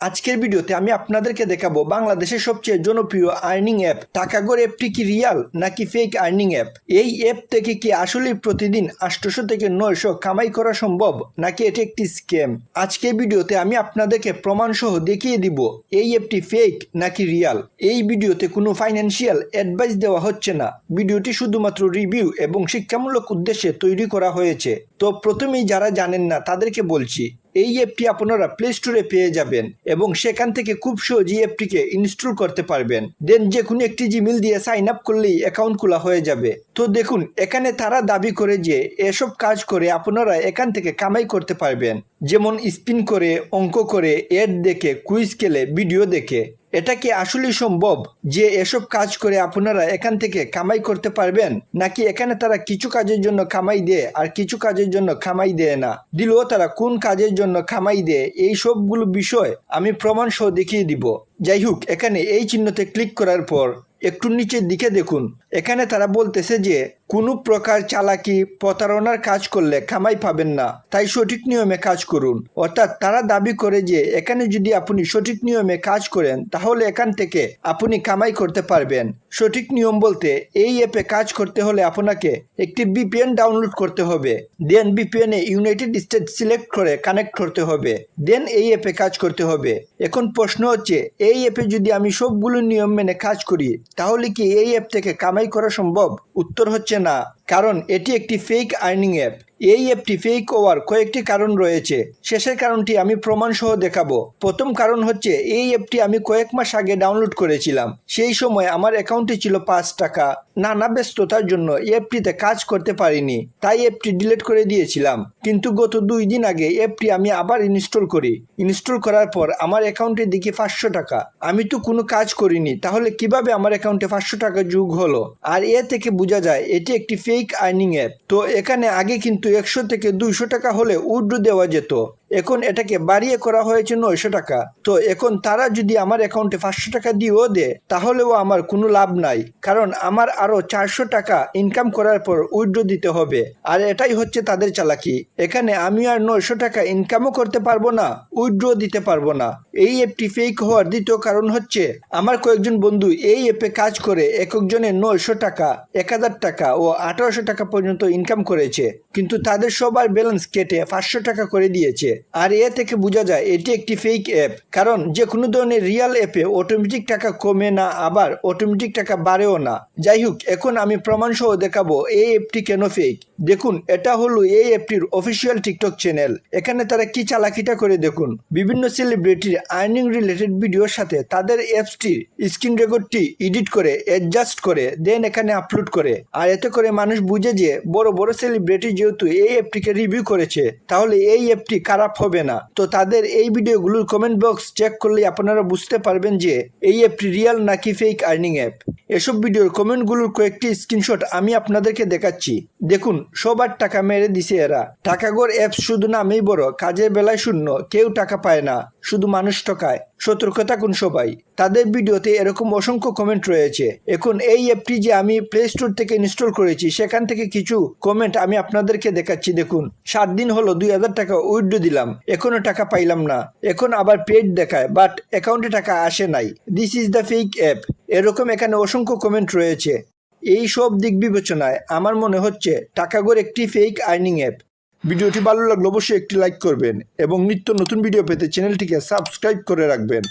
আজকের ভিডিওতে আমি আপনাদেরকে দেখাবো বাংলাদেশের সবচেয়ে জনপ্রিয় আর্নিং অ্যাপ টাকাগর অ্যাপটি কি রিয়াল নাকি ফেক আর্নিং অ্যাপ এই অ্যাপ থেকে কি আসলেই প্রতিদিন আটশোশো থেকে নয়শো কামাই করা সম্ভব নাকি এটি একটি স্ক্যাম আজকের ভিডিওতে আমি আপনাদেরকে প্রমাণ সহ দেখিয়ে দিব, এই অ্যাপটি ফেক নাকি রিয়াল এই ভিডিওতে কোনো ফাইন্যান্সিয়াল অ্যাডভাইস দেওয়া হচ্ছে না। ভিডিওটি শুধুমাত্র রিভিউ এবং শিক্ষামূলক উদ্দেশ্যে তৈরি করা হয়েছে। তো প্রথমেই যারা জানেন না তাদেরকে বলছি এই অ্যাপটি আপনারা প্লে স্টোরে পেয়ে যাবেন এবং সেখান থেকে খুব সহজেই অ্যাপটিকে ইনস্টল করতে পারবেন। দেন যে কোনো একটি জিমেল দিয়ে সাইন আপ করলেই অ্যাকাউন্ট খোলা হয়ে যাবে। তো দেখুন, এখানে তারা দাবি করে যে এসব কাজ করে আপনারা এখান থেকে কামাই করতে পারবেন। যেমন স্পিন করে, অঙ্ক করে এড দেখে কুইজ খেলে ভিডিও দেখে। এটা কি আসলেই সম্ভব যে এসব কাজ করে আপনারা এখান থেকে কামাই করতে পারবেন? নাকি এখানে তারা কিছু কাজের জন্য কামাই দেয় আর কিছু কাজের জন্য কামাই দেয় না? দিলেও তারা কোন কাজের জন্য কামাই দেয়? এই সবগুলো বিষয় আমি প্রমাণ সহ দেখিয়ে দিব। যাই হোক এখানে এই চিহ্নতে ক্লিক করার পর একটু নিচের দিকে দেখুন। এখানে তারা বলতেছে যে, কোনো প্রকার চালাকি, প্রতারণার কাজ করলে খামাই পাবেন না, তাই সঠিক নিয়মে কাজ করুন। অর্থাৎ তারা দাবি করে যে, এখানে যদি আপনি সঠিক নিয়মে কাজ করেন, তাহলে এখান থেকে আপনি কামাই করতে পারবেন। সঠিক নিয়ম বলতে এই অ্যাপে কাজ করতে হলে আপনাকে একটি বিপিএন ডাউনলোড করতে হবে। দেন বিপিএন এ ইউনাইটেড স্টেট সিলেক্ট করে কানেক্ট করতে হবে। দেন এই অ্যাপে কাজ করতে হবে। এখন প্রশ্ন হচ্ছে, এই অ্যাপে যদি আমি সবগুলো নিয়ম মেনে কাজ করি, তাহলে কি এই অ্যাপ থেকে কামাই করা সম্ভব? উত্তর হচ্ছে না। কারণ এটি একটি ফেক আর্নিং অ্যাপ এই অ্যাপটি ফেক হওয়ার কয়েকটি কারণ রয়েছে। শেষের কারণটি আমি প্রমাণ সহ দেখাবো। প্রথম কারণ হচ্ছে, এই অ্যাপটি আমি কয়েক মাস আগে ডাউনলোড করেছিলাম। সেই সময় আমার অ্যাকাউন্টে ছিল পাঁচ টাকা। নানা ব্যস্ততার জন্য অ্যাপটিতে কাজ করতে পারিনি। তাই অ্যাপটি ডিলিট করে দিয়েছিলাম। কিন্তু গত দুই দিন আগে অ্যাপটি আমি আবার ইনস্টল করি। ইনস্টল করার পর আমার অ্যাকাউন্টে দেখি পাঁচশো টাকা। আমি তো কোনো কাজ করিনি। তাহলে কীভাবে আমার অ্যাকাউন্টে পাঁচশো টাকা যোগ হলো? আর এ থেকে বোঝা যায়, এটি একটি ফেক আর্নিং অ্যাপ তো এখানে আগে কিন্তু একশো থেকে দুইশো টাকা হলে উড্রু দেওয়া যেত। এখন এটাকে বাড়িয়ে করা হয়েছে নয়শো টাকা। তো এখন তারা যদি আমার অ্যাকাউন্টে পাঁচশো টাকা দিয়েও দেয়, তাহলেও আমার কোনো লাভ নাই। কারণ আমার আরও চারশো টাকা ইনকাম করার পর উইড্রো দিতে হবে। আর এটাই হচ্ছে তাদের চালাকি। এখানে আমি আর নয়শো টাকা ইনকামও করতে পারব না উইড্রো দিতে পারব না। এই অ্যাপটি ফেক হওয়ার দ্বিতীয় কারণ হচ্ছে, আমার কয়েকজন বন্ধু এই অ্যাপে কাজ করে এক একজনের নয়শো টাকা, এক হাজার টাকা ও আঠারোশো টাকা পর্যন্ত ইনকাম করেছে। কিন্তু তাদের সবার ব্যালেন্স কেটে পাঁচশো টাকা করে দিয়েছে। আর এ থেকে বোঝা যায়, এটি একটি ফেক অ্যাপ কারণ যে কোনো ধরনের রিয়াল অ্যাপে অটোমেটিক টাকা কমে না, আবার অটোমেটিক টাকা বাড়েও না। যাই হোক, এখন আমি প্রমাণ সহ দেখাবো এই অ্যাপটি কেন ফেক দেখুন, এটা হলো এই অ্যাপটির অফিসিয়াল টিকটক চ্যানেল এখানে তারা কি চালাকিটা করে দেখুন। বিভিন্ন সেলিব্রিটির আর্নিং রিলেটেড ভিডিওর সাথে তাদের অ্যাপসটির স্ক্রিন রেকর্ডটি এডিট করে অ্যাডজাস্ট করে দেন এখানে আপলোড করে। আর এতে করে মানুষ বুঝে যে বড় বড় সেলিব্রিটি যেহেতু এই অ্যাপটিকে রিভিউ করেছে, তাহলে এই অ্যাপটি খারাপ হবে না। তো তাদের এই ভিডিওগুলোর কমেন্ট বক্স চেক করলে আপনারা বুঝতে পারবেন যে এই অ্যাপটি রিয়াল নাকি ফেক আর্নিং অ্যাপ এসব ভিডিওর কমেন্টগুলোর কয়েকটি স্ক্রিনশট আমি আপনাদেরকে দেখাচ্ছি। দেখুন, সবার টাকা মেরে দিছে এরা। টাকাগর অ্যাপ শুধু নামেই বড়, কাজের বেলায় শূন্য, কেউ টাকা পায় না, শুধু মানুষ ঠকায়। সতর্ক থাকুন সবাই? তাদের ভিডিওতে এরকম অসংখ্য কমেন্ট রয়েছে। এখন এই অ্যাপটি যে আমি প্লে স্টোর থেকে ইনস্টল করেছি, সেখান থেকে কিছু কমেন্ট আমি আপনাদেরকে দেখাচ্ছি। দেখুন, সাত দিন হলো দুই হাজার টাকা উইথড্র দিলাম, এখনও টাকা পাইলাম না। এখন আবার পেড দেখায় বাট অ্যাকাউন্টে টাকা আসে নাই। This is the fake app এরকম এখানে অসংখ্য কমেন্ট রয়েছে। এই সব দিক বিবেচনায় আমার মনে হচ্ছে, টাকাগর একটি ফেক আর্নিং অ্যাপ ভিডিওটি ভালো লাগলে অবশ্যই একটি লাইক করবেন এবং নিত্য নতুন ভিডিও পেতে চ্যানেলটিকে সাবস্ক্রাইব করে রাখবেন।